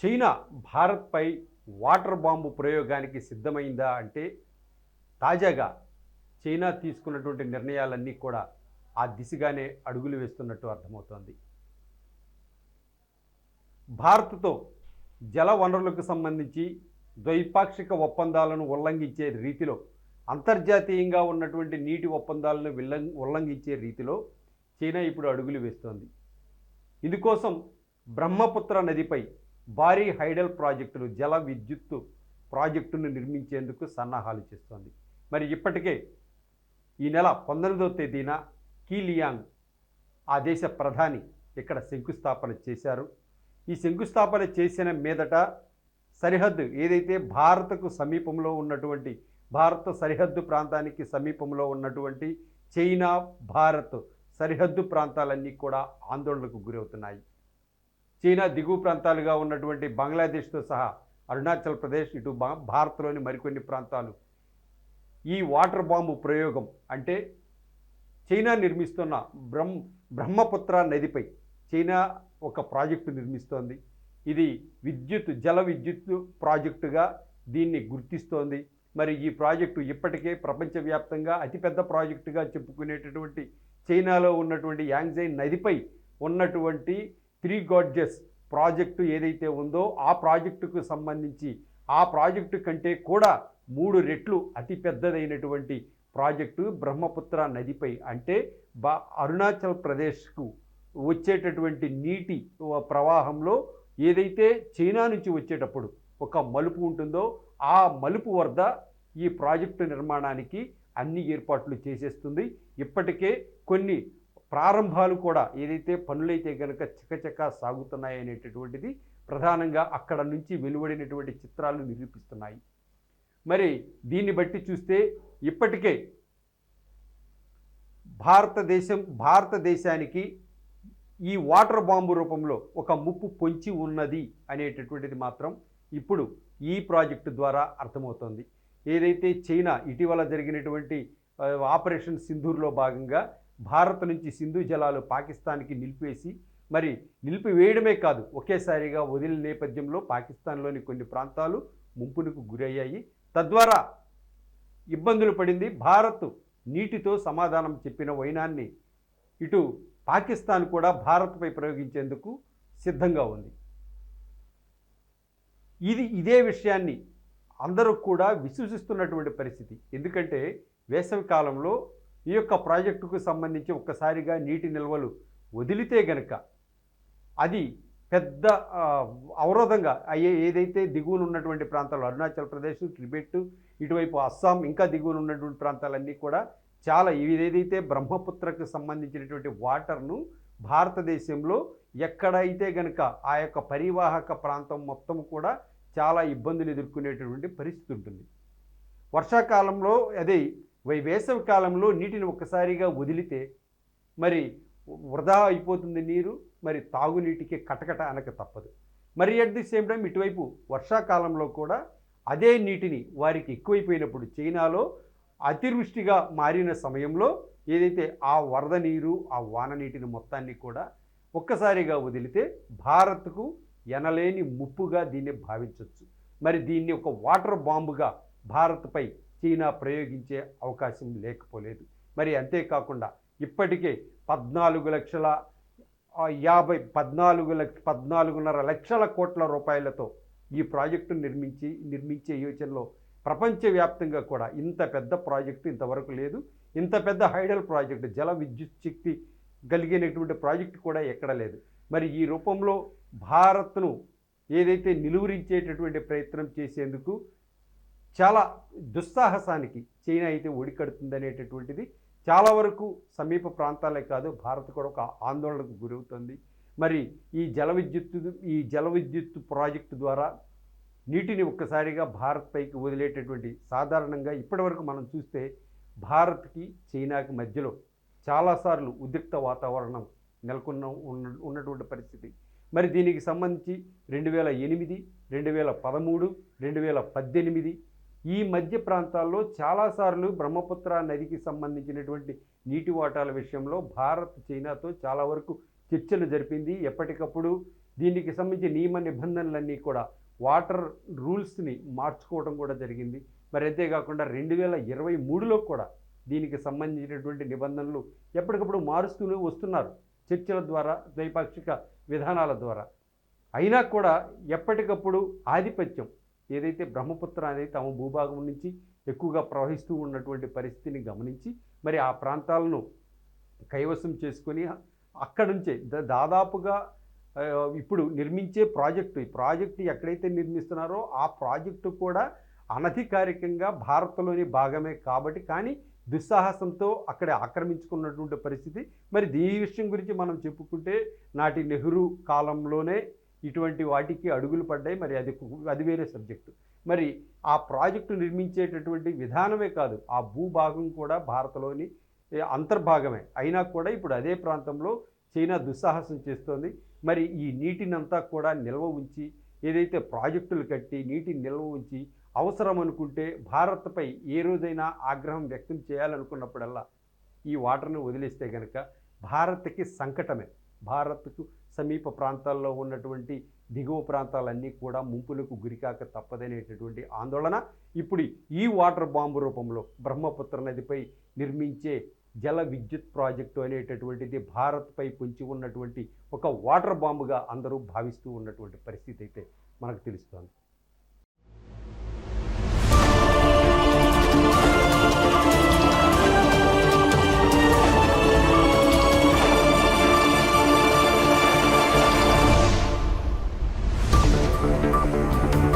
China భారత్పై water bomb ప్రయోగానికి సిద్ధమైందా అంటే తాజాగా చైనా తీసుకున్నటువంటి నిర్ణయాలన్నీ కూడా ఆ దిశగానే అడుగులు వేస్తున్నట్టు అర్థమవుతోంది. భారత్తో జల వనరులకు సంబంధించి ద్వైపాక్షిక ఒప్పందాలను ఉల్లంఘించే రీతిలో అంతర్జాతీయంగా ఉన్నటువంటి నీటి ఒప్పందాలను విల్లం ఉల్లంఘించే రీతిలో చైనా ఇప్పుడు అడుగులు వేస్తోంది. ఇందుకోసం బ్రహ్మపుత్ర నదిపై భారీ హైడల్ ప్రాజెక్టులు జల విద్యుత్తు ప్రాజెక్టును నిర్మించేందుకు సన్నాహాలు చేస్తోంది. మరి ఇప్పటికే ఈ నెల పంతొమ్మిదవ తేదీన కీలియాంగ్ ఆ దేశ ప్రధాని ఇక్కడ శంకుస్థాపన చేశారు. ఈ శంకుస్థాపన చేసిన మీదట సరిహద్దు ఏదైతే భారత్కు సమీపంలో ఉన్నటువంటి భారత సరిహద్దు ప్రాంతానికి సమీపంలో ఉన్నటువంటి చైనా భారత్ సరిహద్దు ప్రాంతాలన్నీ కూడా ఆందోళనకు గురవుతున్నాయి. చైనా దిగువ ప్రాంతాలుగా ఉన్నటువంటి బంగ్లాదేశ్తో సహా అరుణాచల్ ప్రదేశ్ ఇటు భారత్లోని మరికొన్ని ప్రాంతాలు. ఈ వాటర్ బాంబు ప్రయోగం అంటే చైనా నిర్మిస్తున్న బ్రహ్మ బ్రహ్మపుత్ర నదిపై చైనా ఒక ప్రాజెక్టు నిర్మిస్తోంది. ఇది విద్యుత్ జల విద్యుత్ ప్రాజెక్టుగా దీన్ని గుర్తిస్తోంది. మరి ఈ ప్రాజెక్టు ఇప్పటికే ప్రపంచవ్యాప్తంగా అతిపెద్ద ప్రాజెక్టుగా చెప్పుకునేటటువంటి చైనాలో ఉన్నటువంటి యాంగ్జైన్ నదిపై ఉన్నటువంటి త్రీ గాడ్జెస్ ప్రాజెక్టు ఏదైతే ఉందో ఆ ప్రాజెక్టుకు సంబంధించి ఆ ప్రాజెక్టు కంటే కూడా మూడు రెట్లు అతి పెద్దదైనటువంటి ప్రాజెక్టు బ్రహ్మపుత్ర నదిపై అంటే బా అరుణాచల్ ప్రదేశ్కు వచ్చేటటువంటి నీటి ప్రవాహంలో ఏదైతే చైనా నుంచి వచ్చేటప్పుడు ఒక మలుపు ఉంటుందో ఆ మలుపు వద్ద ఈ ప్రాజెక్టు నిర్మాణానికి అన్ని ఏర్పాట్లు చేసేస్తుంది. ఇప్పటికే కొన్ని ప్రారంభాలు కూడా ఏదైతే పనులైతే కనుక చికచక సాగుతున్నాయి అనేటటువంటిది ప్రధానంగా అక్కడ నుంచి వెలువడినటువంటి చిత్రాలు నిరూపిస్తున్నాయి. మరి దీన్ని బట్టి చూస్తే ఇప్పటికే భారతదేశం భారతదేశానికి ఈ వాటర్ బాంబు రూపంలో ఒక ముప్పు పొంచి ఉన్నది అనేటటువంటిది మాత్రం ఇప్పుడు ఈ ప్రాజెక్టు ద్వారా అర్థమవుతోంది. ఏదైతే చైనా ఇటీవల జరిగినటువంటి ఆపరేషన్ సింధూర్లో భాగంగా భారత్ నుంచి సింధు జలాలు పాకిస్తాన్కి నిలిపేసి మరి నిలిపివేయడమే కాదు ఒకేసారిగా వదిలిన నేపథ్యంలో పాకిస్తాన్లోని కొన్ని ప్రాంతాలు ముంపునకు గురయ్యాయి. తద్వారా ఇబ్బందులు పడింది. భారత్ నీటితో సమాధానం చెప్పిన వైనాన్ని ఇటు పాకిస్తాన్ కూడా భారత్పై ప్రయోగించేందుకు సిద్ధంగా ఉంది. ఇది ఇదే విషయాన్ని అందరూ కూడా విశ్వసిస్తున్నటువంటి పరిస్థితి. ఎందుకంటే వేసవి కాలంలో ఈ యొక్క ప్రాజెక్టుకు సంబంధించి ఒక్కసారిగా నీటి నిల్వలు వదిలితే గనక అది పెద్ద అవరోధంగా అయ్యే ఏదైతే దిగువన ఉన్నటువంటి ప్రాంతాలు అరుణాచల్ ప్రదేశ్ టిబెట్ ఇటువైపు అస్సాం ఇంకా దిగువన ఉన్నటువంటి ప్రాంతాలన్నీ కూడా చాలా ఇవి ఏదైతే బ్రహ్మపుత్రకు సంబంధించినటువంటి వాటర్ను భారతదేశంలో ఎక్కడైతే గనక ఆ యొక్క పరివాహక ప్రాంతం మొత్తం కూడా చాలా ఇబ్బందులు ఎదుర్కొనేటటువంటి పరిస్థితి ఉంటుంది. వర్షాకాలంలో అదే వై- వేసవి కాలంలో నీటిని ఒక్కసారిగా వదిలితే మరి వృధా అయిపోతుంది నీరు మరి తాగునీటికి కటకట అనక తప్పదు. మరి అట్ ది సేమ్ టైం ఇటువైపు వర్షాకాలంలో కూడా అదే నీటిని వారికి ఎక్కువైపోయినప్పుడు చైనాలో అతివృష్టిగా మారిన సమయంలో ఏదైతే ఆ వరద నీరు ఆ వాన నీటిని మొత్తాన్ని కూడా ఒక్కసారిగా వదిలితే భారత్కు ఎనలేని ముప్పుగా దీన్ని భావించవచ్చు మరి దీన్ని ఒక వాటర్ బాంబుగా భారత్పై చైనా ప్రయోగించే అవకాశం లేకపోలేదు. మరి అంతేకాకుండా ఇప్పటికే పద్నాలుగు లక్షల యాభై పద్నాలుగు లక్ష పద్నాలుగున్నర లక్షల కోట్ల రూపాయలతో ఈ ప్రాజెక్టు నిర్మించి నిర్మించే యోచనలో ప్రపంచవ్యాప్తంగా కూడా ఇంత పెద్ద ప్రాజెక్టు ఇంతవరకు లేదు. ఇంత పెద్ద హైడల్ ప్రాజెక్టు జల విద్యుత్ శక్తి కలిగినటువంటి ప్రాజెక్టు కూడా ఎక్కడ లేదు. మరి ఈ రూపంలో భారత్ను ఏదైతే నిలువరించేటటువంటి ప్రయత్నం చేసేందుకు చాలా దుస్సాహసానికి చైనా అయితే ఒడికడుతుందనేటటువంటిది చాలా వరకు సమీప ప్రాంతాలే కాదు భారత్ కూడా ఒక ఆందోళనకు గురవుతుంది. మరి ఈ జల విద్యుత్తు ఈ జల విద్యుత్ ప్రాజెక్టు ద్వారా నీటిని ఒక్కసారిగా భారత్ పైకి వదిలేటటువంటి సాధారణంగా ఇప్పటివరకు మనం చూస్తే భారత్కి చైనాకి మధ్యలో చాలాసార్లు ఉద్రిక్త వాతావరణం నెలకొన్న ఉన్న ఉన్నటువంటి పరిస్థితి. మరి దీనికి సంబంధించి రెండు వేల ఎనిమిది రెండు వేల పదమూడు రెండు వేల పద్దెనిమిది ఈ మధ్య ప్రాంతాల్లో చాలాసార్లు బ్రహ్మపుత్ర నదికి సంబంధించినటువంటి నీటి వాటాల విషయంలో భారత్ చైనాతో చాలా వరకు చర్చలు జరిపింది. ఎప్పటికప్పుడు దీనికి సంబంధించి నియమ నిబంధనలన్నీ కూడా వాటర్ రూల్స్ని మార్చుకోవడం కూడా జరిగింది. మరి అంతేకాకుండా రెండు వేల ఇరవై మూడులో కూడా దీనికి సంబంధించినటువంటి నిబంధనలు ఎప్పటికప్పుడు మారుస్తూనే వస్తున్నారు చర్చల ద్వారా ద్వైపాక్షిక విధానాల ద్వారా. అయినా కూడా ఎప్పటికప్పుడు ఆధిపత్యం ఏదైతే బ్రహ్మపుత్ర అనేది తమ భూభాగం నుంచి ఎక్కువగా ప్రవహిస్తూ ఉన్నటువంటి పరిస్థితిని గమనించి మరి ఆ ప్రాంతాలను కైవసం చేసుకొని అక్కడి నుంచే దాదాపుగా ఇప్పుడు నిర్మించే ప్రాజెక్టు ఈ ప్రాజెక్టు ఎక్కడైతే నిర్మిస్తున్నారో ఆ ప్రాజెక్టు కూడా అనధికారికంగా భారత్లోని భాగమే కాబట్టి కానీ దుస్సాహసంతో అక్కడ ఆక్రమించుకున్నటువంటి పరిస్థితి. మరి దీ విషయం గురించి మనం చెప్పుకుంటే నాటి నెహ్రూ కాలంలోనే ఇటువంటి వాటికి అడుగులు పడ్డాయి. మరి అది అది వేరే సబ్జెక్టు మరి ఆ ప్రాజెక్టు నిర్మించేటటువంటి విధానమే కాదు ఆ భూభాగం కూడా భారత్లోని అంతర్భాగమే. అయినా కూడా ఇప్పుడు అదే ప్రాంతంలో చైనా దుస్సాహసం చేస్తోంది. మరి ఈ నీటినంతా కూడా నిల్వ ఉంచి ఏదైతే ప్రాజెక్టులు కట్టి నీటిని నిల్వ ఉంచి అవసరం అనుకుంటే భారత్పై ఏ రోజైనా ఆగ్రహం వ్యక్తం చేయాలనుకున్నప్పుడల్లా ఈ వాటర్ను వదిలేస్తే కనుక భారత్కి సంకటమే. భారత్కు సమీప ప్రాంతాల్లో ఉన్నటువంటి దిగువ ప్రాంతాలన్నీ కూడా ముంపులకు గురికాక తప్పదనేటటువంటి ఆందోళన. ఇప్పుడు ఈ వాటర్ బాంబు రూపంలో బ్రహ్మపుత్ర నదిపై నిర్మించే జల విద్యుత్ ప్రాజెక్టు అనేటటువంటిది భారత్పై పొంచి ఉన్నటువంటి ఒక వాటర్ బాంబుగా అందరూ భావిస్తూ ఉన్నటువంటి పరిస్థితి అయితే మనకు తెలుస్తోంది.